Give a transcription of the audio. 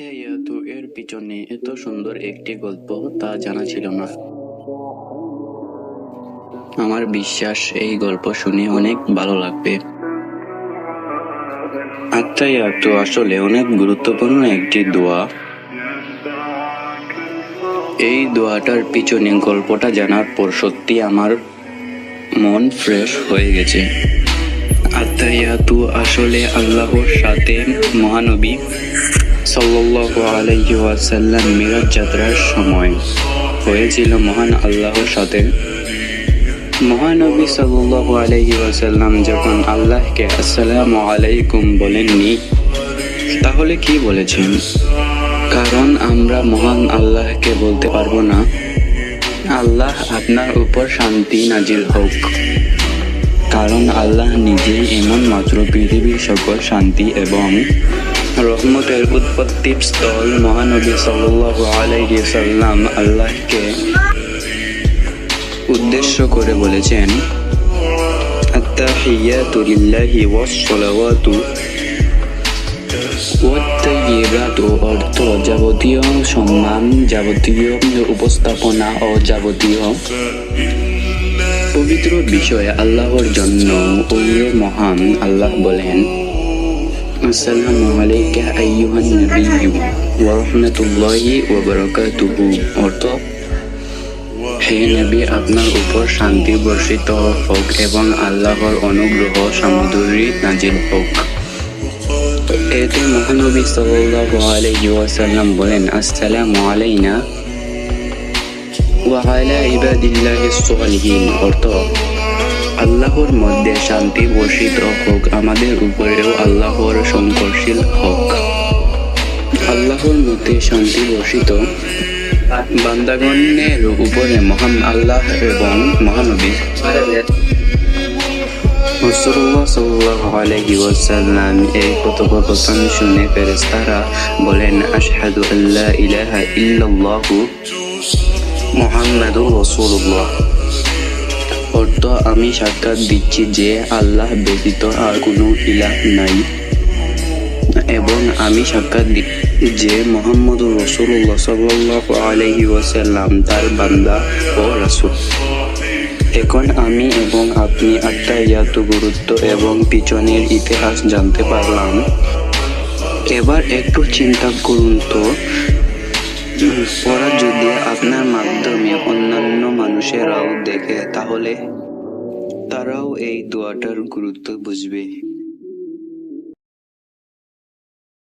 এত এর পিছনে এত সুন্দর একটি গল্প তা জানা ছিল না। আমার বিশ্বাস, এই গল্প শুনে অনেক ভালো লাগবে। আত্মাইয়াত আসলে অনেক গুরুত্বপূর্ণ একটি দোয়া। এই দোয়াটার পিছনে গল্পটা জানার পর সত্যি আমার মন ফ্রেশ হয়ে গেছে। আত্মাইয়াতু আসলে আল্লাহর সাথে মহানবী সাল্লাল্লাহু আলাইহি ওয়াসাল্লাম মিরাজ যাত্রার সময় হয়েছিল মহান আল্লাহর সাথে। মহানবী সাল্লাল্লাহু আলাইহি ওয়াসাল্লাম যখন আল্লাহকে আসসালামু আলাইকুম বলেননি, তাহলে কি বলেছেন? কারণ আমরা মহান আল্লাহকে বলতে পারব না। আল্লাহ আপনার উপর শান্তি নাজিল হোক। কারণ আল্লাহ নিজেই এমন মাত্র পৃথিবীর সকল শান্তি এবং রহমতের উৎপত্তির স্থল মহানবী সাল্লাল্লাহু আলাইহি সাল্লাম আল্লাহকে উদ্দেশ্য করে বলেছেন, আত্তাহিয়াতু লিল্লাহি ওয়াস-সালাওয়াতু অর্থ যাবতীয় সম্মান, যাবতীয় উপস্থাপনা ও যাবতীয় পবিত্র বিষয় আল্লাহর জন্য ওয়ে মহান আল্লাহ বলেন। আসসালামু আলাইকা আইয়ুহান নাবিয়্যু ওয়া রাহমাতুল্লাহি ওয়া বারাকাতুহু অর্থ, হে আপনার উপর শান্তি বর্ষিত হোক এবং আল্লাহর অনুগ্রহ সামুদ্রী নাজিল হোক। এতে মহানবী সাল্লাল্লাহু আলাইহি ওয়াসাল্লাম বলেন, আসসালামু আলাইনা ওয়া আলা ইবাদিল্লাহিস সালিহিন। অর্থ আল্লাহর মধ্যে শান্তি বর্ষিত হোক, আমাদের উপরেও আল্লাহর সংকর্ষীল হোক। আল্লাহর মধ্যে শান্তি বর্ষিত। বান্দাগণের উপরে মহান আল্লাহ এবং মহানবী। কথোপকথন শুনে বলেন ইলাহা রাসূলুল্লাহ। অর্থ আমি সাক্ষাৎ দিচ্ছি যে আল্লাহ ব্যতীত আর কোনো ইলাহ নাই। এবং আমি সাক্ষাৎ দিই যে মোহাম্মদ রসুল্লাহ সাল্লাল্লাহু আলাইহি ওয়াসাল্লাম, তার বান্দা ও রাসূল। এখন আমি এবং আপনি আত্মাইয়াত গুরুত্ব এবং পিছনের ইতিহাস জানতে পারলাম। এবার একটু চিন্তা করুন তো। পড়া যদি দেখে তাহলে তারাও এই দোয়াটার গুরুত্ব বুঝবে।